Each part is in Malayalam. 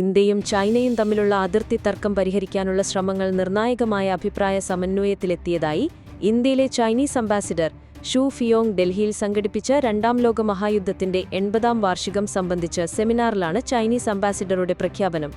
ഇന്ത്യയും ചൈനയും തമ്മിലുള്ള അതിർത്തി തർക്കം പരിഹരിക്കാനുള്ള ശ്രമങ്ങൾ നിർണായകമായ അഭിപ്രായ സമന്വയത്തിലെത്തിയതായി ഇന്ത്യയിലെ ചൈനീസ് അംബാസിഡർ ഷു ഫിയോങ് ഡൽഹിയിൽ സംഘടിപ്പിച്ച രണ്ടാം ലോക മഹായുദ്ധത്തിന്റെ എൺപതാം വാർഷികം സംബന്ധിച്ച സെമിനാറിലാണ് ചൈനീസ് അംബാസിഡറുടെ പ്രഖ്യാപനം.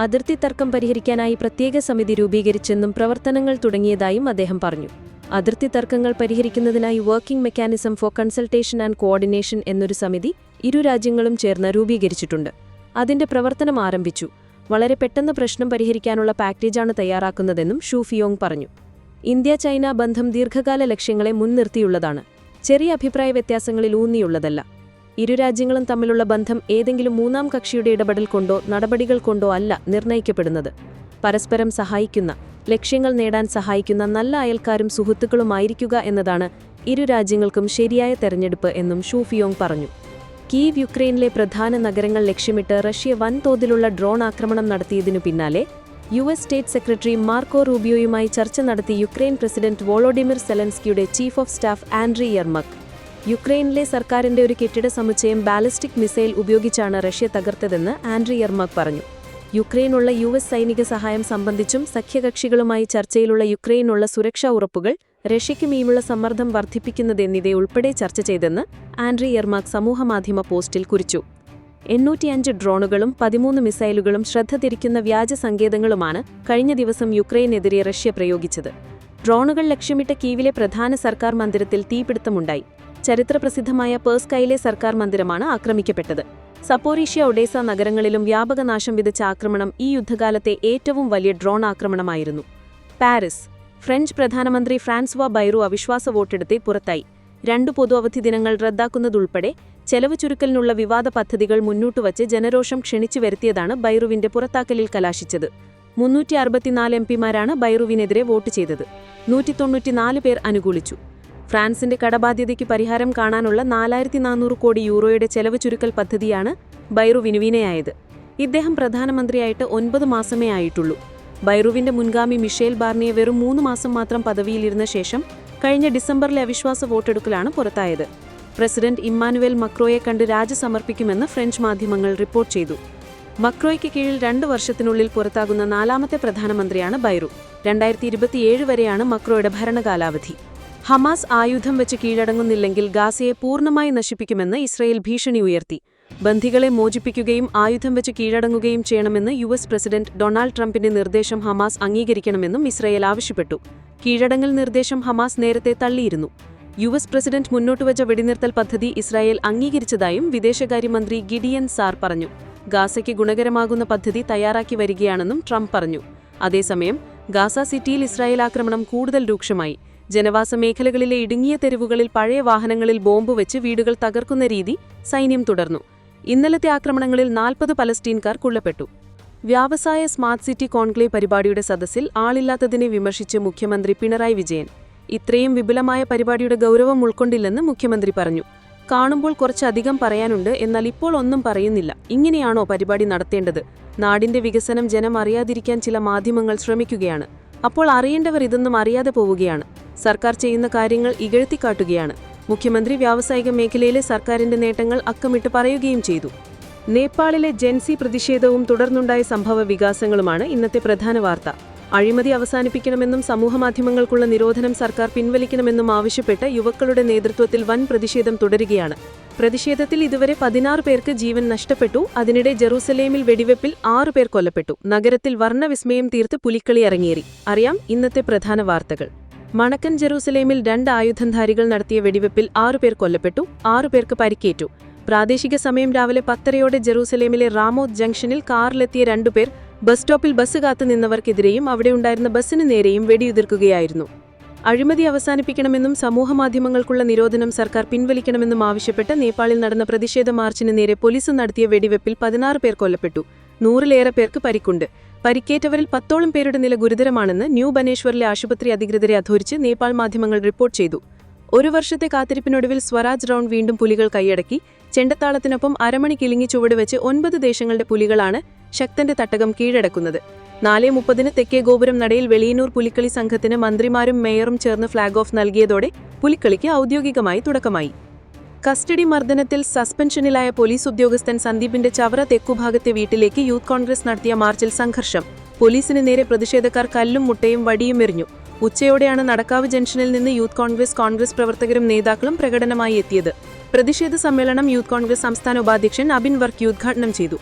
അതിർത്തി തർക്കം പരിഹരിക്കാനായി പ്രത്യേക സമിതി രൂപീകരിച്ചെന്നും പ്രവർത്തനങ്ങൾ തുടങ്ങിയതായും അദ്ദേഹം പറഞ്ഞു. അതിർത്തി തർക്കങ്ങൾ പരിഹരിക്കുന്നതിനായി working mechanism for consultation and coordination എന്നൊരു സമിതി ഇരു രാജ്യങ്ങളും ചേർന്ന് രൂപീകരിച്ചിട്ടുണ്ട്. അതിന്റെ പ്രവർത്തനം ആരംഭിച്ചു. വളരെ പെട്ടെന്ന് പ്രശ്നം പരിഹരിക്കാനുള്ള പാക്കേജാണ് തയ്യാറാക്കുന്നതെന്നും ഷൂ ഫിയോങ് പറഞ്ഞു. ഇന്ത്യ ചൈന ബന്ധം ദീർഘകാല ലക്ഷ്യങ്ങളെ മുൻനിർത്തിയുള്ളതാണ്. ചെറിയ അഭിപ്രായ വ്യത്യാസങ്ങളിൽ ഊന്നിയുള്ളതല്ല. ഇരു രാജ്യങ്ങളും തമ്മിലുള്ള ബന്ധം ഏതെങ്കിലും മൂന്നാം കക്ഷിയുടെ ഇടപെടൽ കൊണ്ടോ നടപടികൾ കൊണ്ടോ അല്ല നിർണയിക്കപ്പെടുന്നത്. പരസ്പരം സഹായിക്കുന്ന ലക്ഷ്യങ്ങൾ നേടാൻ സഹായിക്കുന്ന നല്ല അയൽക്കാരും സുഹൃത്തുക്കളുമായിരിക്കുക എന്നതാണ് ഇരു രാജ്യങ്ങൾക്കും ശരിയായ തെരഞ്ഞെടുപ്പ് എന്നും ഷൂഫിയോങ് പറഞ്ഞു. കീവ് യുക്രൈനിലെ പ്രധാന നഗരങ്ങൾ ലക്ഷ്യമിട്ട് റഷ്യ വൻതോതിലുള്ള ഡ്രോൺ ആക്രമണം നടത്തിയതിനു പിന്നാലെ U S state secretary Marco റൂബിയോയുമായി ചർച്ച നടത്തി Ukraine president Volodymyr സെലൻസ്കിയുടെ chief of staff Andriy Yermak. യുക്രൈനിലെ സർക്കാരിന്റെ ഒരു കെട്ടിട സമുച്ചയം ബാലിസ്റ്റിക് മിസൈൽ ഉപയോഗിച്ചാണ് റഷ്യ തകർത്തതെന്ന് ആൻഡ്രി യർമക് പറഞ്ഞു. യുക്രൈനുള്ള യു എസ് സൈനിക സഹായം സംബന്ധിച്ചും സഖ്യകക്ഷികളുമായി ചർച്ചയിലുള്ള യുക്രൈനുള്ള സുരക്ഷാ ഉറപ്പുകൾ റഷ്യയ്ക്ക് മീമുള്ള സമ്മർദ്ദം വർദ്ധിപ്പിക്കുന്നത് എന്നിവയുൾപ്പെടെ ചർച്ച ചെയ്തെന്ന് ആൻഡ്രി യർമാക് സമൂഹമാധ്യമ പോസ്റ്റിൽ കുറിച്ചു. എണ്ണൂറ്റിയഞ്ച് ഡ്രോണുകളും പതിമൂന്ന് മിസൈലുകളും ശ്രദ്ധ തിരിക്കുന്ന വ്യാജ സങ്കേതങ്ങളുമാണ് കഴിഞ്ഞ ദിവസം യുക്രൈനെതിരെ റഷ്യ പ്രയോഗിച്ചത്. ഡ്രോണുകൾ ലക്ഷ്യമിട്ട കീവിലെ പ്രധാന സർക്കാർ മന്ദിരത്തിൽ തീപിടുത്തമുണ്ടായി. ചരിത്രപ്രസിദ്ധമായ പേഴ്സ്കൈലെ സർക്കാർ മന്ദിരമാണ് ആക്രമിക്കപ്പെട്ടത്. സപ്പോറീഷ്യ ഒഡേസ നഗരങ്ങളിലും വ്യാപക നാശം വിതച്ച ആക്രമണം ഈ യുദ്ധകാലത്തെ ഏറ്റവും വലിയ ഡ്രോൺ ആക്രമണമായിരുന്നു. പാരീസ് ഫ്രഞ്ച് പ്രധാനമന്ത്രി ഫ്രാൻസ്വ ബൈറു അവിശ്വാസ വോട്ടെടുത്ത് പുറത്തായി. രണ്ടു പൊതു അവധി ദിനങ്ങൾ റദ്ദാക്കുന്നതുൾപ്പെടെ ചെലവ് ചുരുക്കലിനുള്ള വിവാദ പദ്ധതികൾ മുന്നോട്ടുവച്ച് ജനരോഷം ക്ഷണിച്ചു വരുത്തിയതാണ് ബൈറുവിന്റെ പുറത്താക്കലിൽ കലാശിച്ചത്. മുന്നൂറ്റി അറുപത്തിനാല് എം പിമാരാണ് ബൈറുവിനെതിരെ വോട്ട് ചെയ്തത്. നൂറ്റി തൊണ്ണൂറ്റിനാല് പേർ അനുകൂലിച്ചു. ഫ്രാൻസിന്റെ കടബാധ്യതയ്ക്ക് പരിഹാരം കാണാനുള്ള നാലായിരത്തി നാനൂറ് കോടി യൂറോയുടെ ചെലവ് ചുരുക്കൽ പദ്ധതിയാണ് ബൈറുവിനുവിനെയായത് ഇദ്ദേഹം പ്രധാനമന്ത്രിയായിട്ട് ഒൻപത് മാസമേ ആയിട്ടുള്ളൂ. ബൈറുവിന്റെ മുൻഗാമി മിഷേൽ ബാർണിയെ വെറും മൂന്ന് മാസം മാത്രം പദവിയിലിരുന്ന ശേഷം കഴിഞ്ഞ ഡിസംബറിലെ അവിശ്വാസ വോട്ടെടുക്കലാണ് പുറത്തായത്. പ്രസിഡന്റ് ഇമ്മാനുവേൽ മക്രോയെ കണ്ട് രാജി സമർപ്പിക്കുമെന്ന് ഫ്രഞ്ച് മാധ്യമങ്ങൾ റിപ്പോർട്ട് ചെയ്തു. മക്രോയ്ക്ക് കീഴിൽ രണ്ട് വർഷത്തിനുള്ളിൽ പുറത്താകുന്ന നാലാമത്തെ പ്രധാനമന്ത്രിയാണ് ബൈറു. രണ്ടായിരത്തി ഇരുപത്തിയേഴ് വരെയാണ് മക്രോയുടെ ഭരണകാലാവധി. ഹമാസ് ആയുധം വെച്ച് കീഴടങ്ങുന്നില്ലെങ്കിൽ ഗാസയെ പൂർണമായി നശിപ്പിക്കുമെന്ന് ഇസ്രയേൽ ഭീഷണി ഉയർത്തി. ബന്ധികളെ മോചിപ്പിക്കുകയും ആയുധം വെച്ച് കീഴടങ്ങുകയും ചെയ്യണമെന്ന് യു എസ് പ്രസിഡന്റ് ഡൊണാൾഡ് ട്രംപിന്റെ നിർദ്ദേശം ഹമാസ് അംഗീകരിക്കണമെന്നും ഇസ്രയേൽ ആവശ്യപ്പെട്ടു. കീഴടങ്ങൽ നിർദ്ദേശം ഹമാസ് നേരത്തെ തള്ളിയിരുന്നു. യു എസ് പ്രസിഡന്റ് മുന്നോട്ടുവച്ച വെടിനിർത്തൽ പദ്ധതി ഇസ്രായേൽ അംഗീകരിച്ചതായും വിദേശകാര്യമന്ത്രി ഗിഡിയൻ സാർ പറഞ്ഞു. ഗാസയ്ക്ക് ഗുണകരമാകുന്ന പദ്ധതി തയ്യാറാക്കി വരികയാണെന്നും ട്രംപ് പറഞ്ഞു. അതേസമയം ഗാസ സിറ്റിയിൽ ഇസ്രായേൽ ആക്രമണം കൂടുതൽ രൂക്ഷമായി. ജനവാസ മേഖലകളിലെ ഇടുങ്ങിയ തെരുവുകളിൽ പഴയ വാഹനങ്ങളിൽ ബോംബ് വെച്ച് വീടുകൾ തകർക്കുന്ന രീതി സൈന്യം തുടർന്നു. ഇന്നലത്തെ ആക്രമണങ്ങളിൽ നാൽപ്പത് പലസ്തീൻകാർ കൊല്ലപ്പെട്ടു. വ്യാവസായ സ്മാർട്ട് സിറ്റി കോൺക്ലേവ് പരിപാടിയുടെ സദസ്സിൽ ആളില്ലാത്തതിനെ വിമർശിച്ച് മുഖ്യമന്ത്രി പിണറായി വിജയൻ. ഇത്രയും വിപുലമായ പരിപാടിയുടെ ഗൗരവം ഉൾക്കൊണ്ടില്ലെന്ന് മുഖ്യമന്ത്രി പറഞ്ഞു. കാണുമ്പോൾ കുറച്ചധികം പറയാനുണ്ട് എന്നാൽ ഇപ്പോൾ ഒന്നും പറയുന്നില്ല. ഇങ്ങനെയാണോ പരിപാടി നടത്തേണ്ടത്? നാടിന്റെ വികസനം ജനം അറിയാതിരിക്കാൻ ചില മാധ്യമങ്ങൾ ശ്രമിക്കുകയാണ്. അപ്പോൾ അറിയേണ്ടവർ ഇതൊന്നും അറിയാതെ പോവുകയാണ്. സർക്കാർ ചെയ്യുന്ന കാര്യങ്ങൾ ഇകഴ്ത്തിക്കാട്ടുകയാണ്. മുഖ്യമന്ത്രി വ്യാവസായിക മേഖലയിലെ സർക്കാരിന്റെ നേട്ടങ്ങൾ അക്കമിട്ട് പറയുകയും ചെയ്തു. നേപ്പാളിലെ ജെൻസി പ്രതിഷേധവും തുടർന്നുണ്ടായ സംഭവ വികാസങ്ങളുമാണ് ഇന്നത്തെ പ്രധാന വാർത്ത. അഴിമതി അവസാനിപ്പിക്കണമെന്നും സമൂഹമാധ്യമങ്ങൾക്കുള്ള നിരോധനം സർക്കാർ പിൻവലിക്കണമെന്നും ആവശ്യപ്പെട്ട് യുവക്കളുടെ നേതൃത്വത്തിൽ വൻ പ്രതിഷേധം തുടരുകയാണ്. പ്രതിഷേധത്തിൽ ഇതുവരെ പതിനാറ് പേർക്ക് ജീവൻ നഷ്ടപ്പെട്ടു. അതിനിടെ ജെറൂസലേമിൽ വെടിവെപ്പിൽ ആറു പേർ കൊല്ലപ്പെട്ടു. നഗരത്തിൽ വർണവിസ്മയം തീർത്ത് പുലിക്കളി അരങ്ങേറി. അറിയാം ഇന്നത്തെ പ്രധാന വാർത്തകൾ. മണക്കൻ ജെറൂസലേമിൽ രണ്ട് ആയുധധാരികൾ നടത്തിയ വെടിവെപ്പിൽ ആറുപേർ കൊല്ലപ്പെട്ടു ആറുപേർക്ക് പരിക്കേറ്റു. പ്രാദേശിക സമയം രാവിലെ പത്തരയോടെ ജെറൂസലേമിലെ റാമോത്ത് ജംഗ്ഷനിൽ കാറിലെത്തിയ രണ്ടുപേർ ബസ് സ്റ്റോപ്പിൽ ബസ് കാത്തു നിന്നവർക്കെതിരെയും അവിടെയുണ്ടായിരുന്ന ബസ്സിന് നേരെയും വെടിയുതിർക്കുകയായിരുന്നു. അഴിമതി അവസാനിപ്പിക്കണമെന്നും സമൂഹമാധ്യമങ്ങൾക്കുള്ള നിരോധനം സർക്കാർ പിൻവലിക്കണമെന്നും ആവശ്യപ്പെട്ട് നേപ്പാളിൽ നടന്ന പ്രതിഷേധ മാർച്ചിന് നേരെ പോലീസ് നടത്തിയ വെടിവെപ്പിൽ പതിനാറ് പേർ കൊല്ലപ്പെട്ടു നൂറിലേറെ പേർക്ക് പരിക്കുണ്ട്. പരിക്കേറ്റവരിൽ പത്തോളം പേരുടെ നില ഗുരുതരമാണെന്ന് ന്യൂ ബനേശ്വറിലെ ആശുപത്രി അധികൃതരെ അധോരിച്ച് നേപ്പാൾ മാധ്യമങ്ങൾ റിപ്പോർട്ട് ചെയ്തു. ഒരു വർഷത്തെ കാത്തിരിപ്പിനൊടുവിൽ സ്വരാജ് റൌണ്ട് വീണ്ടും പുലികൾ കൈയടക്കി. ചെണ്ടത്താളത്തിനൊപ്പം അരമണി കിളിങ്ങി ചുവടുവെച്ച് ഒൻപത് ദേശങ്ങളുടെ പുലികളാണ് ശക്തന്റെ തട്ടകം കീഴടക്കുന്നത്. നാല് മുപ്പതിന് തെക്കേ ഗോപുരം നടയിൽ വെളിയന്നൂർ പുലിക്കളി സംഘത്തിന് മന്ത്രിമാരും മേയറും ചേർന്ന് ഫ്ളാഗ് ഓഫ് നൽകിയതോടെ പുലിക്കളിക്ക് ഔദ്യോഗികമായി തുടക്കമായി. കസ്റ്റഡി മർദ്ദനത്തിൽ സസ്പെൻഷനിലായ പോലീസ് ഉദ്യോഗസ്ഥൻ സന്ദീപിന്റെ ചവറ തെക്കുഭാഗത്തെ വീട്ടിലേക്ക് യൂത്ത് കോൺഗ്രസ് നടത്തിയ മാർച്ചിൽ സംഘർഷം. പോലീസിന് നേരെ പ്രതിഷേധക്കാർ കല്ലും മുട്ടയും വടിയും എറിഞ്ഞു. ഉച്ചയോടെയാണ് നടക്കാവ് ജംഗ്ഷനിൽ നിന്ന് യൂത്ത് കോൺഗ്രസ് കോൺഗ്രസ് പ്രവർത്തകരും നേതാക്കളും പ്രകടനമായി എത്തിയത്. പ്രതിഷേധ സമ്മേളനം യൂത്ത് കോൺഗ്രസ് സംസ്ഥാന ഉപാധ്യക്ഷൻ അബിൻ വർക്കി ഉദ്ഘാടനം ചെയ്തു.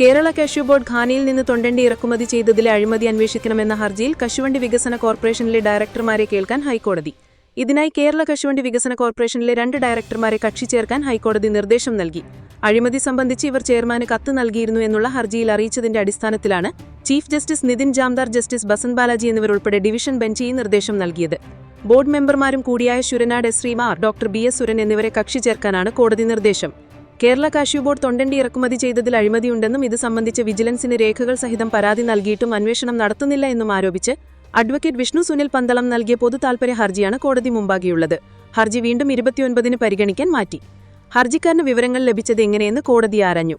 കേരള കശു ബോർഡ് ഖാനയിൽ നിന്ന് തൊണ്ടണ്ടി ഇറക്കുമതി ചെയ്തതിലെ അഴിമതി അന്വേഷിക്കണമെന്ന ഹർജിയിൽ കശുവണ്ടി വികസന കോർപ്പറേഷനിലെ ഡയറക്ടർമാരെ കേൾക്കാൻ ഹൈക്കോടതി. ഇതിനായി കേരള കശുവണ്ടി വികസന കോർപ്പറേഷനിലെ രണ്ട് ഡയറക്ടർമാരെ കക്ഷി ചേർക്കാൻ ഹൈക്കോടതി നിർദ്ദേശം നൽകി. അഴിമതി സംബന്ധിച്ച് ഇവർ ചെയർമാന് കത്ത് നൽകിയിരുന്നു എന്നുള്ള ഹർജിയിൽ അറിയിച്ചതിന്റെ അടിസ്ഥാനത്തിലാണ് chief justice Nitin Jamdar justice Basant Balaji എന്നിവരുൾപ്പെടെ ഡിവിഷൻ ബെഞ്ച് ഈ നിർദ്ദേശം നൽകിയത്. ബോർഡ് മെമ്പർമാരും കൂടിയായ Sooranad S. ശ്രീമാർ doctor B. S. Suran എന്നിവരെ കക്ഷി ചേർക്കാനാണ് കോടതി നിർദ്ദേശം. കേരള കാഷ്യൂ ബോർഡ് തൊണ്ടണ്ടി ഇറക്കുമതി ചെയ്തതിൽ അഴിമതിയുണ്ടെന്നും ഇത് സംബന്ധിച്ച് വിജിലൻസിന് രേഖകൾ സഹിതം പരാതി നൽകിയിട്ടും അന്വേഷണം നടത്തുന്നില്ല എന്നും ആരോപിച്ച് അഡ്വക്കേറ്റ് വിഷ്ണു സുനിൽ പന്തളം നൽകിയ പൊതു താൽപര്യ ഹർജിയാണ് കോടതി മുമ്പാകെയുള്ളത്. ഹർജി വീണ്ടും ഇരുപത്തിയൊൻപതിന് പരിഗണിക്കാൻ മാറ്റി. ഹർജിക്കാരന് വിവരങ്ങൾ ലഭിച്ചത് എങ്ങനെയെന്ന് കോടതി ആരാഞ്ഞു.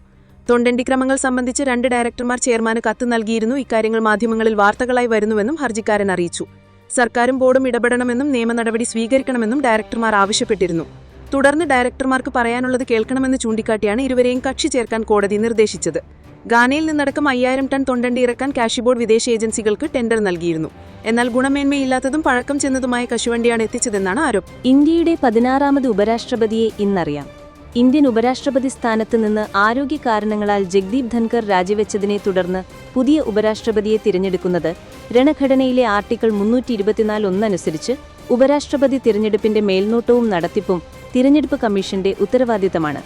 തൊണ്ടണ്ടി ക്രമങ്ങൾ സംബന്ധിച്ച് രണ്ട് ഡയറക്ടർമാർ ചെയർമാന് കത്ത് നൽകിയിരുന്നു. ഇക്കാര്യങ്ങൾ മാധ്യമങ്ങളിൽ വാർത്തകളായി വരുന്നുവെന്നും ഹർജിക്കാരൻ അറിയിച്ചു. സർക്കാരും ബോർഡും ഇടപെടണമെന്നും നിയമ നടപടി സ്വീകരിക്കണമെന്നും ഡയറക്ടർമാർ ആവശ്യപ്പെട്ടിരുന്നു. തുടർന്ന് ഡയറക്ടർമാർക്ക് പറയാനുള്ളത് കേൾക്കണമെന്ന് ചൂണ്ടിക്കാട്ടിയാണ് ഇരുവരെയും കക്ഷി ചേർക്കാൻ കോടതി നിർദ്ദേശിച്ചത്. ഗാനയിൽ നിന്നടക്കം അയ്യായിരം ടൺ തൊണ്ടണ്ടി ഇറക്കാൻ കാഷി ബോർഡ് വിദേശ ഏജൻസികൾക്ക് ടെൻഡർ നൽകിയിരുന്നു. എന്നാൽ ഗുണമേന്മയില്ലാത്തതും പഴക്കം ചെന്നതുമായ കശുവണ്ടിയാണ് എത്തിച്ചതെന്നാണ് ആരോപണം. ഇന്ത്യയുടെ പതിനാറാമത് ഉപരാഷ്ട്രപതിയെ ഇന്നറിയാം. ഇന്ത്യൻ ഉപരാഷ്ട്രപതി സ്ഥാനത്ത് നിന്ന് ആരോഗ്യ കാരണങ്ങളാൽ ജഗ്ദീപ് ധൻകർ രാജിവെച്ചതിനെ തുടർന്ന് പുതിയ ഉപരാഷ്ട്രപതിയെ തിരഞ്ഞെടുക്കുന്നത് രണഘടനയിലെ ആർട്ടിക്കിൾ മുന്നൂറ്റി ഇരുപത്തിനാല് ഒന്നനുസരിച്ച് ഉപരാഷ്ട്രപതി തിരഞ്ഞെടുപ്പിന്റെ മേൽനോട്ടവും നടത്തിപ്പും തിരഞ്ഞെടുപ്പ് കമ്മീഷന്റെ ഉത്തരവാദിത്തമാണ്.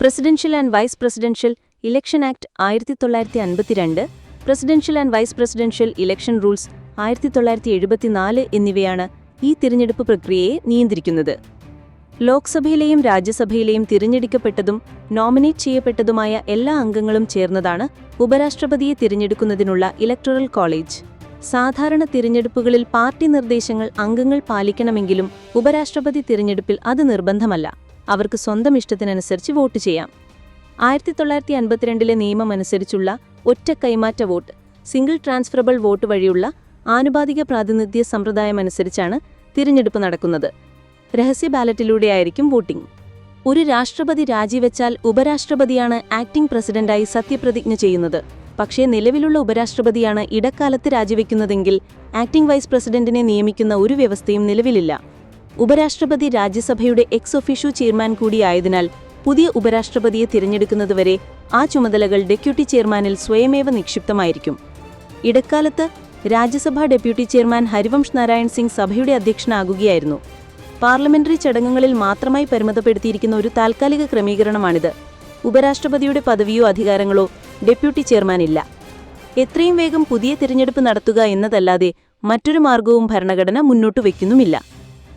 Presidential and vice presidential election act ആയിരത്തി തൊള്ളായിരത്തി അൻപത്തിരണ്ട് presidential and vice presidential election rules ആയിരത്തി തൊള്ളായിരത്തി എഴുപത്തിനാല് എന്നിവയാണ് ഈ തിരഞ്ഞെടുപ്പ് പ്രക്രിയയെ നിയന്ത്രിക്കുന്നത്. ലോക്സഭയിലെയും രാജ്യസഭയിലെയും തിരഞ്ഞെടുക്കപ്പെട്ടതും നോമിനേറ്റ് ചെയ്യപ്പെട്ടതുമായ എല്ലാ അംഗങ്ങളും ചേർന്നതാണ് ഉപരാഷ്ട്രപതിയെ തിരഞ്ഞെടുക്കുന്നതിനുള്ള ഇലക്ടറൽ കോളേജ്. സാധാരണ തിരഞ്ഞെടുപ്പുകളിൽ പാർട്ടി നിർദ്ദേശങ്ങൾ അംഗങ്ങൾ പാലിക്കണമെങ്കിലും ഉപരാഷ്ട്രപതി തിരഞ്ഞെടുപ്പിൽ അത് നിർബന്ധമല്ല. അവർക്ക് സ്വന്തം ഇഷ്ടത്തിനനുസരിച്ച് വോട്ട് ചെയ്യാം. ആയിരത്തി തൊള്ളായിരത്തി അൻപത്തിരണ്ടിലെ നിയമമനുസരിച്ചുള്ള ഒറ്റ കൈമാറ്റ വോട്ട് സിംഗിൾ ട്രാൻസ്ഫറബിൾ വോട്ട് വഴിയുള്ള ആനുപാതിക പ്രാതിനിധ്യ സമ്പ്രദായമനുസരിച്ചാണ് തിരഞ്ഞെടുപ്പ് നടക്കുന്നത്. രഹസ്യ ബാലറ്റിലൂടെയായിരിക്കും വോട്ടിംഗ്. ഒരു രാഷ്ട്രപതി രാജിവെച്ചാൽ ഉപരാഷ്ട്രപതിയാണ് ആക്ടിംഗ് പ്രസിഡന്റായി സത്യപ്രതിജ്ഞ ചെയ്യുന്നത്. പക്ഷേ നിലവിലുള്ള ഉപരാഷ്ട്രപതിയാണ് ഇടക്കാലത്ത് രാജിവെക്കുന്നതെങ്കിൽ ആക്ടിംഗ് വൈസ് പ്രസിഡന്റിനെ നിയമിക്കുന്ന ഒരു വ്യവസ്ഥയും നിലവിലില്ല. ഉപരാഷ്ട്രപതി രാജ്യസഭയുടെ എക്സ് ഒഫീഷ്യോ ചെയർമാൻ കൂടിയായതിനാൽ പുതിയ ഉപരാഷ്ട്രപതിയെ തിരഞ്ഞെടുക്കുന്നതുവരെ ആ ചുമതലകൾ ഡെപ്യൂട്ടി ചെയർമാനിൽ സ്വയമേവ നിക്ഷിപ്തമായിരിക്കും. ഇടക്കാലത്ത് രാജ്യസഭാ ഡെപ്യൂട്ടി ചെയർമാൻ ഹരിവംശ് നാരായൺ സിംഗ് സഭയുടെ അധ്യക്ഷനാകുകയായിരുന്നു. പാർലമെന്ററി ചടങ്ങുകളിൽ മാത്രമായി പരിമിതപ്പെടുത്തിയിരിക്കുന്ന ഒരു താൽക്കാലിക ക്രമീകരണമാണിത്. ഉപരാഷ്ട്രപതിയുടെ പദവിയോ അധികാരങ്ങളോ ഡെപ്യൂട്ടി ചെയർമാനില്ല. എത്രയും വേഗം പുതിയ തിരഞ്ഞെടുപ്പ് നടത്തുക എന്നതല്ലാതെ മറ്റൊരു മാർഗവും ഭരണഘടന മുന്നോട്ട് വയ്ക്കുന്നുമില്ല.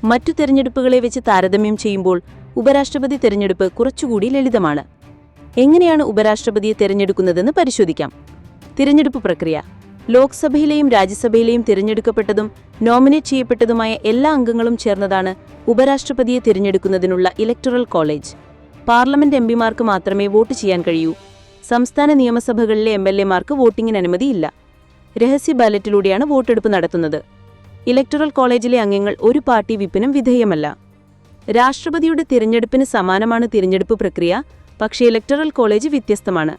മറ്റു തിരഞ്ഞെടുപ്പുകളെ വെച്ച് താരതമ്യം ചെയ്യുമ്പോൾ ഉപരാഷ്ട്രപതി തിരഞ്ഞെടുപ്പ് കുറച്ചുകൂടി ലളിതമാണ്. എങ്ങനെയാണ് ഉപരാഷ്ട്രപതിയെ തിരഞ്ഞെടുക്കുന്നതെന്ന് പരിശോധിക്കാം. തിരഞ്ഞെടുപ്പ് പ്രക്രിയ. ലോക്സഭയിലെയും രാജ്യസഭയിലെയും തിരഞ്ഞെടുക്കപ്പെട്ടതും നോമിനേറ്റ് ചെയ്യപ്പെട്ടതുമായ എല്ലാ അംഗങ്ങളും ചേർന്നതാണ് ഉപരാഷ്ട്രപതിയെ തിരഞ്ഞെടുക്കുന്നതിനുള്ള ഇലക്ടറൽ കോളേജ്. പാർലമെന്റ് എംപിമാർക്ക് മാത്രമേ വോട്ട് ചെയ്യാൻ കഴിയൂ. സംസ്ഥാന നിയമസഭകളിലെ എം എൽ എമാർക്ക് വോട്ടിംഗിന് അനുമതിയില്ല. രഹസ്യ ബാലറ്റിലൂടെയാണ് വോട്ടെടുപ്പ് നടത്തുന്നത്. ഇലക്ടറൽ കോളേജിലെ അംഗങ്ങൾ ഒരു പാർട്ടി വിപ്പിനും വിധേയമല്ല. രാഷ്ട്രപതിയുടെ തിരഞ്ഞെടുപ്പിന് സമാനമാണ് തിരഞ്ഞെടുപ്പ് പ്രക്രിയ പക്ഷേ ഇലക്ടറൽ കോളേജ് വ്യത്യസ്തമാണ്.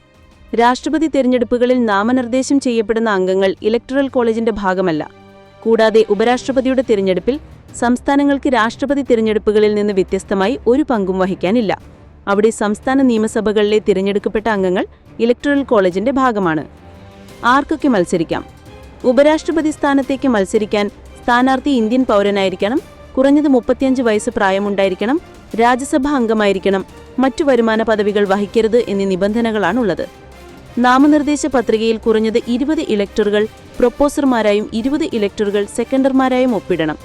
രാഷ്ട്രപതി തിരഞ്ഞെടുപ്പുകളിൽ നാമനിർദ്ദേശം ചെയ്യപ്പെടുന്ന അംഗങ്ങൾ ഇലക്ടറൽ കോളേജിന്റെ ഭാഗമല്ല. കൂടാതെ ഉപരാഷ്ട്രപതിയുടെ തിരഞ്ഞെടുപ്പിൽ സംസ്ഥാനങ്ങൾക്ക് രാഷ്ട്രപതി തിരഞ്ഞെടുപ്പുകളിൽ നിന്ന് വ്യത്യസ്തമായി ഒരു പങ്കും വഹിക്കാനില്ല. അവിടെ സംസ്ഥാന നിയമസഭകളിലെ തിരഞ്ഞെടുക്കപ്പെട്ട അംഗങ്ങൾ ഇലക്ടറൽ കോളേജിന്റെ ഭാഗമാണ്. ആർക്കൊക്കെ മത്സരിക്കാം? ഉപരാഷ്ട്രപതി സ്ഥാനത്തേക്ക് മത്സരിക്കാൻ സ്ഥാനാർത്ഥി ഇന്ത്യൻ പൗരനായിരിക്കണം കുറഞ്ഞത് മുപ്പത്തിയഞ്ച് വയസ്സ് പ്രായമുണ്ടായിരിക്കണം. രാജ്യസഭാ അംഗമായിരിക്കണം. മറ്റു വരുമാന പദവികൾ വഹിക്കരുത് എന്നീ നിബന്ധനകളാണുള്ളത്. നാമനിർദ്ദേശ പത്രികയിൽ കുറഞ്ഞത് ഇരുപത് ഇലക്ടറുകൾ പ്രൊപ്പോസർമാരായും ഇരുപത് ഇലക്ടറുകൾ സെക്കൻഡർമാരായും ഒപ്പിടണം.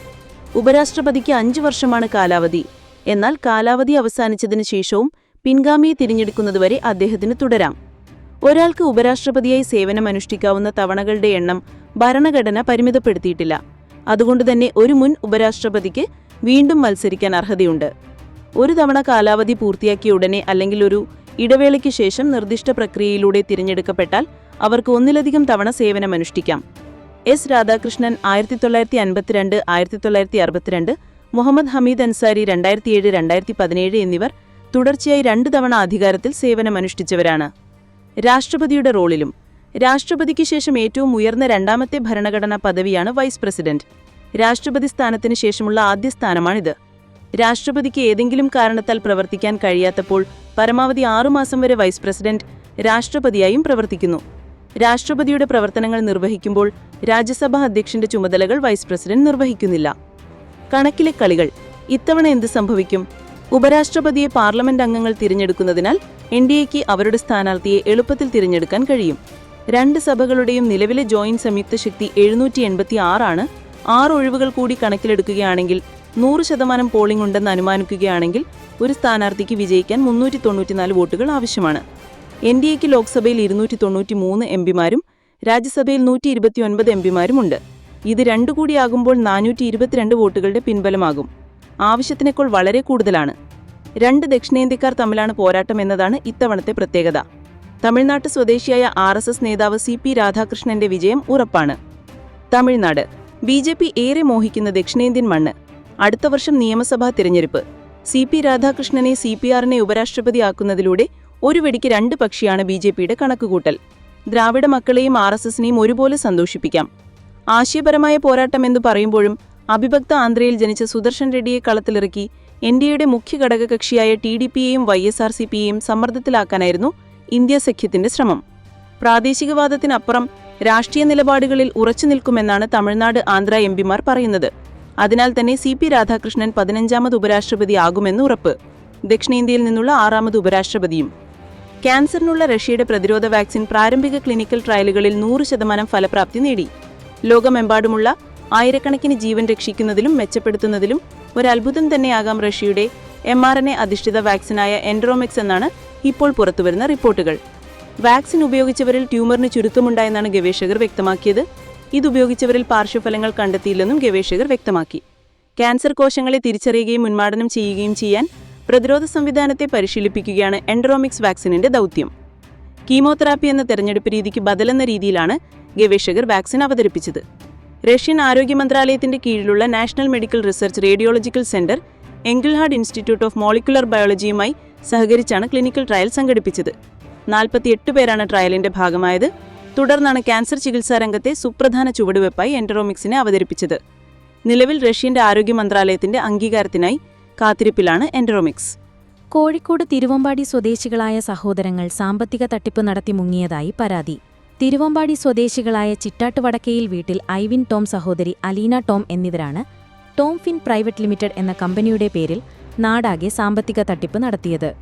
ഉപരാഷ്ട്രപതിക്ക് അഞ്ചു വർഷമാണ് കാലാവധി. എന്നാൽ കാലാവധി അവസാനിച്ചതിനു ശേഷവും പിൻഗാമിയെ തിരഞ്ഞെടുക്കുന്നതുവരെ അദ്ദേഹത്തിന് തുടരാം. ഒരാൾക്ക് ഉപരാഷ്ട്രപതിയായി സേവനമനുഷ്ഠിക്കാവുന്ന തവണകളുടെ എണ്ണം ഭരണഘടന പരിമിതപ്പെടുത്തിയിട്ടില്ല. അതുകൊണ്ടുതന്നെ ഒരു മുൻ ഉപരാഷ്ട്രപതിക്ക് വീണ്ടും മത്സരിക്കാൻ അർഹതയുണ്ട്. ഒരു തവണ കാലാവധി പൂർത്തിയാക്കിയ ഉടനെ അല്ലെങ്കിൽ ഒരു ഇടവേളയ്ക്ക് ശേഷം നിർദ്ദിഷ്ട പ്രക്രിയയിലൂടെ തിരഞ്ഞെടുക്കപ്പെട്ടാൽ അവർക്ക് ഒന്നിലധികം തവണ സേവനമനുഷ്ഠിക്കാം എസ് രാധാകൃഷ്ണൻ ആയിരത്തി തൊള്ളായിരത്തി അൻപത്തിരണ്ട് ആയിരത്തി തൊള്ളായിരത്തി അറുപത്തിരണ്ട് മുഹമ്മദ് ഹമീദ് അൻസാരി രണ്ടായിരത്തിയേഴ് രണ്ടായിരത്തി പതിനേഴ് എന്നിവർ തുടർച്ചയായി രണ്ടു തവണ അധികാരത്തിൽ സേവനമനുഷ്ഠിച്ചവരാണ്. രാഷ്ട്രപതിയുടെ റോളിലും രാഷ്ട്രപതിക്ക് ശേഷം ഏറ്റവും ഉയർന്ന രണ്ടാമത്തെ ഭരണഘടനാ പദവിയാണ് വൈസ് പ്രസിഡന്റ്. രാഷ്ട്രപതി സ്ഥാനത്തിന് ശേഷമുള്ള ആദ്യ സ്ഥാനമാണിത്. രാഷ്ട്രപതിക്ക് ഏതെങ്കിലും കാരണത്താൽ പ്രവർത്തിക്കാൻ കഴിയാത്തപ്പോൾ പരമാവധി ആറുമാസം വരെ വൈസ് പ്രസിഡന്റ് രാഷ്ട്രപതിയായും പ്രവർത്തിക്കുന്നു. രാഷ്ട്രപതിയുടെ പ്രവർത്തനങ്ങൾ നിർവഹിക്കുമ്പോൾ രാജ്യസഭാ അധ്യക്ഷന്റെ ചുമതലകൾ വൈസ് പ്രസിഡന്റ് നിർവഹിക്കുന്നില്ല. കണക്കിലെ കളികൾ ഇത്തവണ എന്ത് സംഭവിക്കും? ഉപരാഷ്ട്രപതിയെ പാർലമെന്റ് അംഗങ്ങൾ തിരഞ്ഞെടുക്കുന്നതിനാൽ എൻ അവരുടെ സ്ഥാനാർത്ഥിയെ എളുപ്പത്തിൽ തിരഞ്ഞെടുക്കാൻ കഴിയും. രണ്ട് സഭകളുടെയും നിലവിലെ ജോയിന്റ് സംയുക്ത ശക്തി എഴുന്നൂറ്റി എൺപത്തി ആറാണ് ആറ് ഒഴിവുകൾ കൂടി കണക്കിലെടുക്കുകയാണെങ്കിൽ നൂറ് ശതമാനം പോളിംഗ് ഉണ്ടെന്ന് അനുമാനിക്കുകയാണെങ്കിൽ ഒരു സ്ഥാനാർത്ഥിക്ക് വിജയിക്കാൻ മുന്നൂറ്റി തൊണ്ണൂറ്റിനാല് വോട്ടുകൾ ആവശ്യമാണ്. എൻ ഡി എക്ക് ലോക്സഭയിൽ ഇരുന്നൂറ്റി തൊണ്ണൂറ്റി മൂന്ന് എം പിമാരും രാജ്യസഭയിൽ നൂറ്റി ഇരുപത്തിയൊൻപത് എം ഇത് രണ്ടു കൂടിയാകുമ്പോൾ നാനൂറ്റി ഇരുപത്തിരണ്ട് വോട്ടുകളുടെ പിൻബലമാകും. ആവശ്യത്തിനേക്കാൾ വളരെ കൂടുതലാണ്. രണ്ട് ദക്ഷിണേന്ത്യക്കാർ തമ്മിലാണ് പോരാട്ടം എന്നതാണ് ഇത്തവണത്തെ പ്രത്യേകത. തമിഴ്നാട്ട് സ്വദേശിയായ ആർ എസ് എസ് നേതാവ് സി പി രാധാകൃഷ്ണന്റെ വിജയം ഉറപ്പാണ്. തമിഴ്നാട്. ബി ജെ പി ഏറെ മോഹിക്കുന്ന ദക്ഷിണേന്ത്യൻ മണ്ണ്. അടുത്ത വർഷം നിയമസഭാ തിരഞ്ഞെടുപ്പ്. സി പി രാധാകൃഷ്ണനെ സി പി ആറിനെ ഉപരാഷ്ട്രപതിയാക്കുന്നതിലൂടെ ഒരു വെടിക്ക് രണ്ട് പക്ഷിയാണ് ബി ജെ പിയുടെ കണക്കുകൂട്ടൽ. ദ്രാവിഡ മക്കളെയും ആർ എസ് എസിനെയും ഒരുപോലെ സന്തോഷിപ്പിക്കാം. ആശയപരമായ പോരാട്ടം എന്ന് പറയുമ്പോഴും അഭിഭക്ത ആന്ധ്രയിൽ ജനിച്ച സുദർശൻ റെഡ്ഡിയെ കളത്തിലിറക്കി എൻ ഡി എയുടെ മുഖ്യ ഘടകകക്ഷിയായ ടി ഡി പിയെയും വൈ എസ് ആർ സി പിയെയും സമ്മർദ്ദത്തിലാക്കാനായിരുന്നു ഇന്ത്യ സഖ്യത്തിന്റെ ശ്രമം. പ്രാദേശികവാദത്തിനപ്പുറം രാഷ്ട്രീയ നിലപാടുകളിൽ ഉറച്ചു നിൽക്കുമെന്നാണ് തമിഴ്നാട് ആന്ധ്ര എം പിമാർ പറയുന്നത്. അതിനാൽ തന്നെ സി പി രാധാകൃഷ്ണൻ പതിനഞ്ചാമത് ഉപരാഷ്ട്രപതി ആകുമെന്ന് ഉറപ്പ്. ദക്ഷിണേന്ത്യയിൽ നിന്നുള്ള ആറാമത് ഉപരാഷ്ട്രപതിയും. ക്യാൻസറിനുള്ള റഷ്യയുടെ പ്രതിരോധ വാക്സിൻ പ്രാരംഭിക ക്ലിനിക്കൽ ട്രയലുകളിൽ നൂറ് ശതമാനം ഫലപ്രാപ്തി നേടി. ലോകമെമ്പാടുമുള്ള ആയിരക്കണക്കിന് ജീവൻ രക്ഷിക്കുന്നതിലും മെച്ചപ്പെടുത്തുന്നതിലും ഒരു അത്ഭുതം തന്നെയാകാം റഷ്യയുടെ എം ആർ എൻ എ അധിഷ്ഠിത വാക്സിനായ എൻഡ്രോമിക്സ് എന്നാണ് ഇപ്പോൾ പുറത്തുവരുന്ന റിപ്പോർട്ടുകൾ. വാക്സിൻ ഉപയോഗിച്ചവരിൽ ട്യൂമറിന് ചുരുക്കമുണ്ടായെന്നാണ് ഗവേഷകർ വ്യക്തമാക്കിയത്. ഇതുപയോഗിച്ചവരിൽ പാർശ്വഫലങ്ങൾ കണ്ടെത്തിയില്ലെന്നും ഗവേഷകർ വ്യക്തമാക്കി. ക്യാൻസർ കോശങ്ങളെ തിരിച്ചറിയുകയും ഉന്മാടനം ചെയ്യുകയും ചെയ്യാൻ പ്രതിരോധ സംവിധാനത്തെ പരിശീലിപ്പിക്കുകയാണ് എൻഡ്രോമിക്സ് വാക്സിനിന്റെ ദൗത്യം. കീമോതെറാപ്പി എന്ന തെരഞ്ഞെടുപ്പ് രീതിക്ക് ബദലെന്ന രീതിയിലാണ് ഗവേഷകർ വാക്സിൻ അവതരിപ്പിച്ചത്. റഷ്യൻ ആരോഗ്യ മന്ത്രാലയത്തിന്റെ കീഴിലുള്ള national medical research radiological centre Engelhardt institute of molecular ബയോളജിയുമായി സഹകരിച്ചാണ് ക്ലിനിക്കൽ ട്രയൽ സംഘടിപ്പിച്ചത്. നാൽപ്പത്തിയെട്ട് പേരാണ് ട്രയലിന്റെ ഭാഗമായത്. തുടർന്നാണ് ക്യാൻസർ ചികിത്സാ രംഗത്തെ സുപ്രധാന ചുവടുവെപ്പായി എൻഡറോമിക്സിനെ അവതരിപ്പിച്ചത്. നിലവിൽ റഷ്യന്റെ ആരോഗ്യ മന്ത്രാലയത്തിന്റെ അംഗീകാരത്തിനായി കാത്തിരിപ്പിലാണ് എൻഡറോമിക്സ്. കോഴിക്കോട് തിരുവമ്പാടി സ്വദേശികളായ സഹോദരങ്ങൾ സാമ്പത്തിക തട്ടിപ്പ് നടത്തി മുങ്ങിയതായി പരാതി. തിരുവമ്പാടി സ്വദേശികളായ ചിറ്റാട്ട് വടക്കയിൽ വീട്ടിൽ ഐവിൻ ടോം സഹോദരി അലീന ടോം എന്നിവരാണ് ടോം ഫിൻ പ്രൈവറ്റ് ലിമിറ്റഡ് എന്ന കമ്പനിയുടെ പേരിൽ നാടാകെ സാമ്പത്തിക തട്ടിപ്പ് നടത്തിയത്.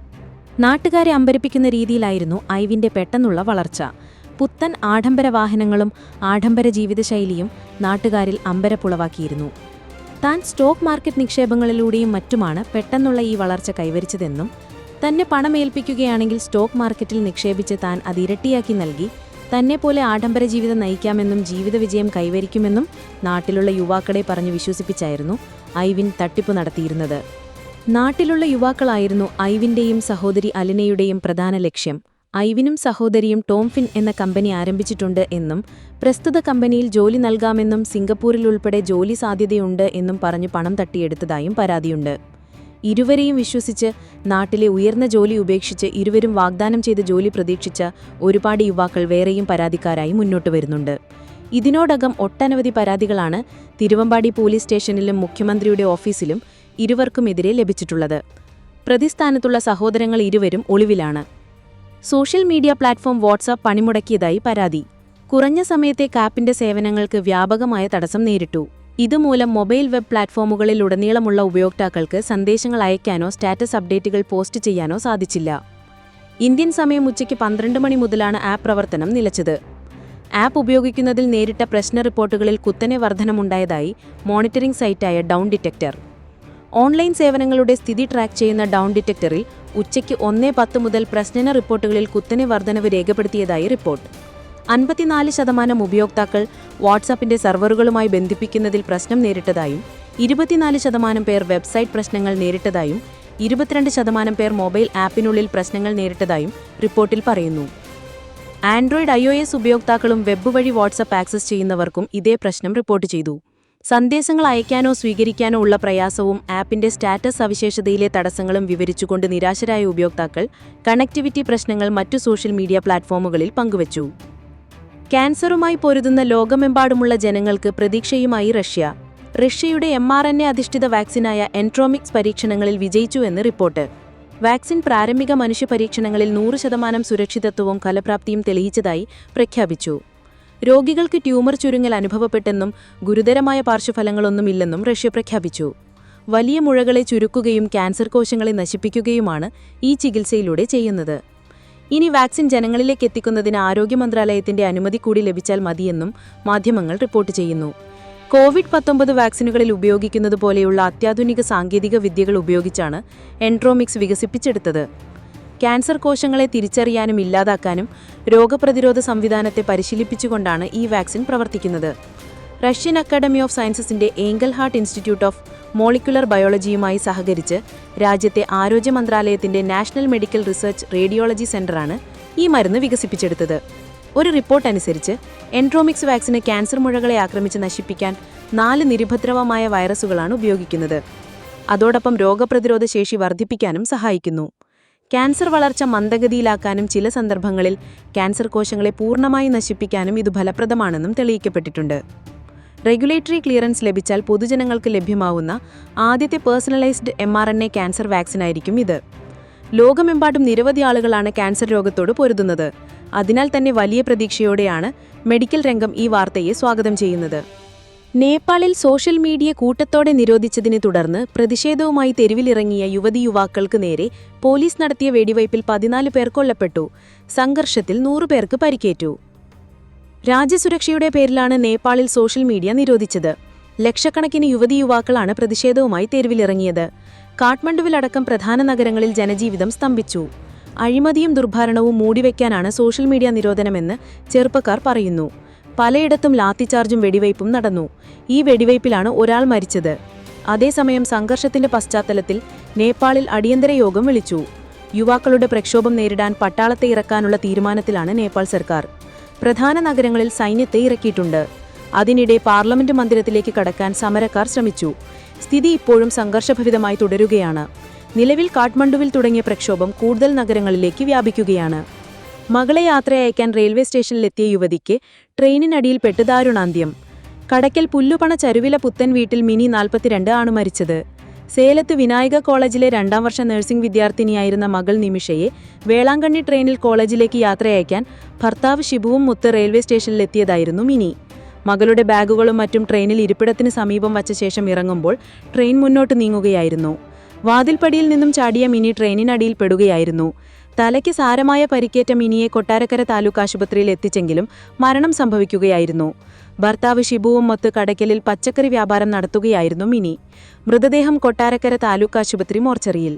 നാട്ടുകാരെ അമ്പരിപ്പിക്കുന്ന രീതിയിലായിരുന്നു ഐവിന്റെ പെട്ടെന്നുള്ള വളർച്ച. പുത്തൻ ആഡംബര വാഹനങ്ങളും ആഡംബര ജീവിതശൈലിയും നാട്ടുകാരിൽ അമ്പരപ്പുളവാക്കിയിരുന്നു താൻ സ്റ്റോക്ക് മാർക്കറ്റ് നിക്ഷേപങ്ങളിലൂടെയും മറ്റുമാണ് പെട്ടെന്നുള്ള ഈ വളർച്ച കൈവരിച്ചതെന്നും തന്നെ പണമേൽപ്പിക്കുകയാണെങ്കിൽ സ്റ്റോക്ക് മാർക്കറ്റിൽ നിക്ഷേപിച്ച് താൻ അത് ഇരട്ടിയാക്കി നൽകി തന്നെപ്പോലെ ആഡംബര ജീവിതം നയിക്കാമെന്നും ജീവിത വിജയം കൈവരിക്കുമെന്നും നാട്ടിലുള്ള യുവാക്കളെ പറഞ്ഞു വിശ്വസിപ്പിച്ചായിരുന്നു ഐവിൻ തട്ടിപ്പ് നടത്തിയിരുന്നത്. നാട്ടിലുള്ള യുവാക്കളായിരുന്നു ഐവിന്റെയും സഹോദരി അലിനയുടെയും പ്രധാന ലക്ഷ്യം. ഐവിനും സഹോദരിയും ടോംഫിൻ എന്ന കമ്പനി ആരംഭിച്ചിട്ടുണ്ട് എന്നും പ്രസ്തുത കമ്പനിയിൽ ജോലി നൽകാമെന്നും സിംഗപ്പൂരിൽ ഉൾപ്പെടെ ജോലി സാധ്യതയുണ്ട് എന്നും പറഞ്ഞു പണം തട്ടിയെടുത്തതായും പരാതിയുണ്ട്. ഇരുവരെയും വിശ്വസിച്ച് നാട്ടിലെ ഉയർന്ന ജോലി ഉപേക്ഷിച്ച് ഇരുവരും വാഗ്ദാനം ചെയ്ത ജോലി പ്രതീക്ഷിച്ച ഒരുപാട് യുവാക്കൾ വേറെയും പരാതിക്കാരായി മുന്നോട്ട് വരുന്നുണ്ട്. ഇതിനോടകം ഒട്ടനവധി പരാതികളാണ് തിരുവമ്പാടി പോലീസ് സ്റ്റേഷനിലും മുഖ്യമന്ത്രിയുടെ ഓഫീസിലും ഇരുവർക്കുമെതിരെ ലഭിച്ചിട്ടുള്ളത്. പ്രതിസ്ഥാനത്തുള്ള സഹോദരങ്ങൾ ഇരുവരും ഒളിവിലാണ്. സോഷ്യൽ മീഡിയ പ്ലാറ്റ്ഫോം വാട്സാപ്പ് പണിമുടക്കിയതായി പരാതി. കുറഞ്ഞ സമയത്തെ കാപ്പിന്റെ സേവനങ്ങൾക്ക് വ്യാപകമായ തടസ്സം നേരിട്ടു. ഇതുമൂലം മൊബൈൽ വെബ് പ്ലാറ്റ്ഫോമുകളിൽ ഉടനീളമുള്ള ഉപയോക്താക്കൾക്ക് സന്ദേശങ്ങൾ അയക്കാനോ സ്റ്റാറ്റസ് അപ്ഡേറ്റുകൾ പോസ്റ്റ് ചെയ്യാനോ സാധിച്ചില്ല. ഇന്ത്യൻ സമയം ഉച്ചയ്ക്ക് പന്ത്രണ്ട് മണി മുതലാണ് ആപ്പ് പ്രവർത്തനം നിലച്ചത്. ആപ്പ് ഉപയോഗിക്കുന്നതിൽ നേരിട്ട പ്രശ്ന റിപ്പോർട്ടുകളിൽ കുത്തനെ വർധനമുണ്ടായതായി മോണിറ്ററിംഗ് സൈറ്റായ ഡൗൺ ഡിറ്റക്ടർ. ഓൺലൈൻ സേവനങ്ങളുടെ സ്ഥിതി ട്രാക്ക് ചെയ്യുന്ന ഡൗൺ ഡിറ്റക്ടറിൽ ഉച്ചയ്ക്ക് ഒന്നേ പത്ത് മുതൽ പ്രശ്നന റിപ്പോർട്ടുകളിൽ കുത്തനെ വർധനവ് രേഖപ്പെടുത്തിയതായി റിപ്പോർട്ട് അൻപത്തിനാല് ശതമാനം ഉപയോക്താക്കൾ വാട്സാപ്പിന്റെ സെർവറുകളുമായി ബന്ധിപ്പിക്കുന്നതിൽ പ്രശ്നം നേരിട്ടതായും ഇരുപത്തിനാല് ശതമാനം പേർ വെബ്സൈറ്റ് പ്രശ്നങ്ങൾ നേരിട്ടതായും ഇരുപത്തിരണ്ട് ശതമാനം പേർ മൊബൈൽ ആപ്പിനുള്ളിൽ പ്രശ്നങ്ങൾ നേരിട്ടതായും റിപ്പോർട്ടിൽ പറയുന്നു. ആൻഡ്രോയിഡ് ഐ ഉപയോക്താക്കളും വെബ് വഴി വാട്സപ്പ് ആക്സസ് ചെയ്യുന്നവർക്കും ഇതേ പ്രശ്നം റിപ്പോർട്ട് ചെയ്തു. സന്ദേശങ്ങൾ അയക്കാനോ സ്വീകരിക്കാനോ ഉള്ള പ്രയാസവും ആപ്പിന്റെ സ്റ്റാറ്റസ് സവിശേഷതയിലെ തടസ്സങ്ങളും വിവരിച്ചുകൊണ്ട് നിരാശരായ ഉപയോക്താക്കൾ കണക്ടിവിറ്റി പ്രശ്നങ്ങൾ മറ്റു സോഷ്യൽ മീഡിയ പ്ലാറ്റ്ഫോമുകളിൽ പങ്കുവച്ചു. ക്യാൻസറുമായി പൊരുതുന്ന ലോകമെമ്പാടുമുള്ള ജനങ്ങൾക്ക് പ്രതീക്ഷയുമായി റഷ്യ. റഷ്യയുടെ എം ആർ എൻ എ അധിഷ്ഠിത വാക്സിനായ എൻട്രോമിക്സ് പരീക്ഷണങ്ങളിൽ വിജയിച്ചുവെന്ന് റിപ്പോർട്ട്. വാക്സിൻ പ്രാരംഭിക മനുഷ്യ പരീക്ഷണങ്ങളിൽ നൂറ് ശതമാനം സുരക്ഷിതത്വവും ഫലപ്രാപ്തിയും തെളിയിച്ചതായി പ്രഖ്യാപിച്ചു. രോഗികൾക്ക് ട്യൂമർ ചുരുങ്ങൽ അനുഭവപ്പെട്ടെന്നും ഗുരുതരമായ പാർശ്വഫലങ്ങളൊന്നുമില്ലെന്നും റഷ്യ പ്രഖ്യാപിച്ചു. വലിയ മുഴകളെ ചുരുക്കുകയും ക്യാൻസർ കോശങ്ങളെ നശിപ്പിക്കുകയുമാണ് ഈ ചികിത്സയിലൂടെ ചെയ്യുന്നത്. ഇനി വാക്സിൻ ജനങ്ങളിലേക്ക് എത്തിക്കുന്നതിന് ആരോഗ്യ മന്ത്രാലയത്തിന്റെ അനുമതി കൂടി ലഭിച്ചാൽ മതിയെന്നും മാധ്യമങ്ങൾ റിപ്പോർട്ട് ചെയ്യുന്നു. കോവിഡ് പത്തൊമ്പത് വാക്സിനുകളിൽ ഉപയോഗിക്കുന്നത് പോലെയുള്ള അത്യാധുനിക സാങ്കേതിക വിദ്യകൾ ഉപയോഗിച്ചാണ് എൻട്രോമിക്സ് വികസിപ്പിച്ചെടുത്തത്. ക്യാൻസർ കോശങ്ങളെ തിരിച്ചറിയാനും ഇല്ലാതാക്കാനും രോഗപ്രതിരോധ സംവിധാനത്തെ പരിശീലിപ്പിച്ചുകൊണ്ടാണ് ഈ വാക്സിൻ പ്രവർത്തിക്കുന്നത്. റഷ്യൻ അക്കാദമി ഓഫ് സയൻസസിന്റെ Engelhardt institute of molecular ബയോളജിയുമായി സഹകരിച്ച് രാജ്യത്തെ ആരോഗ്യ മന്ത്രാലയത്തിന്റെ നാഷണൽ മെഡിക്കൽ റിസർച്ച് റേഡിയോളജി സെന്ററാണ് ഈ മരുന്ന് വികസിപ്പിച്ചെടുത്തത്. ഒരു റിപ്പോർട്ട് അനുസരിച്ച് എൻട്രോമിക്സ് വാക്സിന് ക്യാൻസർ മുഴകളെ ആക്രമിച്ച് നശിപ്പിക്കാൻ നാല് നിരുപദ്രവമായ വൈറസുകളാണ് ഉപയോഗിക്കുന്നത്. അതോടൊപ്പം രോഗപ്രതിരോധ ശേഷി വർദ്ധിപ്പിക്കാനും സഹായിക്കുന്നു. ക്യാൻസർ വളർച്ച മന്ദഗതിയിലാക്കാനും ചില സന്ദർഭങ്ങളിൽ ക്യാൻസർ കോശങ്ങളെ പൂർണമായി നശിപ്പിക്കാനും ഇത് ഫലപ്രദമാണെന്നും തെളിയിക്കപ്പെട്ടിട്ടുണ്ട്. റെഗുലേറ്ററി ക്ലിയറൻസ് ലഭിച്ചാൽ പൊതുജനങ്ങൾക്ക് ലഭ്യമാവുന്ന ആദ്യത്തെ personalised M R N A cancer വാക്സിനായിരിക്കും ഇത്. ലോകമെമ്പാടും നിരവധി ആളുകളാണ് ക്യാൻസർ രോഗത്തോട് പൊരുതുന്നത്. അതിനാൽ തന്നെ വലിയ പ്രതീക്ഷയോടെയാണ് മെഡിക്കൽ രംഗം ഈ വാർത്തയെ സ്വാഗതം ചെയ്യുന്നത്. നേപ്പാളിൽ സോഷ്യൽ മീഡിയ കൂട്ടത്തോടെ നിരോധിച്ചതിനെ തുടർന്ന് പ്രതിഷേധവുമായി തെരുവിലിറങ്ങിയ യുവതി യുവാക്കൾക്ക് നേരെ പോലീസ് നടത്തിയ വെടിവയ്പിൽ പതിനാല് പേർ കൊല്ലപ്പെട്ടു. സംഘർഷത്തിൽ നൂറുപേർക്ക് പരിക്കേറ്റു. രാജ്യസുരക്ഷയുടെ പേരിലാണ് നേപ്പാളിൽ സോഷ്യൽ മീഡിയ നിരോധിച്ചത്. ലക്ഷക്കണക്കിന് യുവതി യുവാക്കളാണ് പ്രതിഷേധവുമായി തെരുവിലിറങ്ങിയത്. കാഠ്മണ്ഡുവിലടക്കം പ്രധാന നഗരങ്ങളിൽ ജനജീവിതം സ്തംഭിച്ചു. അഴിമതിയും ദുർഭരണവും മൂടിവെക്കാനാണ് സോഷ്യൽ മീഡിയ നിരോധനമെന്ന് ചെറുപ്പക്കാർ പറയുന്നു. പലയിടത്തും ലാത്തിച്ചാർജും വെടിവയ്പും നടന്നു. ഈ വെടിവയ്പിലാണ് ഒരാൾ മരിച്ചത്. അതേസമയം സംഘർഷത്തിന്റെ പശ്ചാത്തലത്തിൽ നേപ്പാളിൽ അടിയന്തര യോഗം വിളിച്ചു. യുവാക്കളുടെ പ്രക്ഷോഭം നേരിടാൻ പട്ടാളത്തെ ഇറക്കാനുള്ള തീരുമാനത്തിലാണ് നേപ്പാൾ സർക്കാർ. പ്രധാന നഗരങ്ങളിൽ സൈന്യത്തെ ഇറക്കിയിട്ടുണ്ട്. അതിനിടെ പാർലമെന്റ് മന്ദിരത്തിലേക്ക് കടക്കാൻ സമരക്കാർ ശ്രമിച്ചു. സ്ഥിതി ഇപ്പോഴും സംഘർഷഭരിതമായി തുടരുകയാണ്. നിലവിൽ കാഠ്മണ്ഡുവിൽ തുടങ്ങിയ പ്രക്ഷോഭം കൂടുതൽ നഗരങ്ങളിലേക്ക് വ്യാപിക്കുകയാണ്. മകളെ യാത്രയയക്കാൻ റെയിൽവേ സ്റ്റേഷനിലെത്തിയ യുവതിക്ക് ട്രെയിനിനടിയിൽ പെട്ടു ദാരുണാന്ത്യം കടക്കൽ പുല്ലുപണ ചരുവില പുത്തൻ വീട്ടിൽ മിനി നാൽപ്പത്തിരണ്ട് ആണ് മരിച്ചത്. സേലത്ത് വിനായക കോളേജിലെ രണ്ടാം വർഷ നഴ്സിംഗ് വിദ്യാർത്ഥിനിയായിരുന്ന മകൾ നിമിഷയെ വേളാങ്കണ്ണി ട്രെയിനിൽ കോളേജിലേക്ക് യാത്രയയക്കാൻ ഭർത്താവ് ഷിബുവും മുത്ത് റെയിൽവേ സ്റ്റേഷനിലെത്തിയതായിരുന്നു മിനി. മകളുടെ ബാഗുകളും മറ്റും ട്രെയിനിൽ ഇരിപ്പിടത്തിന് സമീപം വച്ച ശേഷം ഇറങ്ങുമ്പോൾ ട്രെയിൻ മുന്നോട്ട് നീങ്ങുകയായിരുന്നു. വാതിൽപ്പടിയിൽ നിന്നും ചാടിയ മിനി ട്രെയിനിനടിയിൽ പെടുകയായിരുന്നു. തലയ്ക്ക് സാരമായ പരിക്കേറ്റ മിനിയെ കൊട്ടാരക്കര താലൂക്ക് ആശുപത്രിയിൽ എത്തിച്ചെങ്കിലും മരണം സംഭവിക്കുകയായിരുന്നു. ഭർത്താവ് ഷിബുവും മൊത്ത് കടയ്ക്കലിൽ പച്ചക്കറി വ്യാപാരം നടത്തുകയായിരുന്നു മിനി. മൃതദേഹം കൊട്ടാരക്കര താലൂക്ക് ആശുപത്രി മോർച്ചറിയിൽ.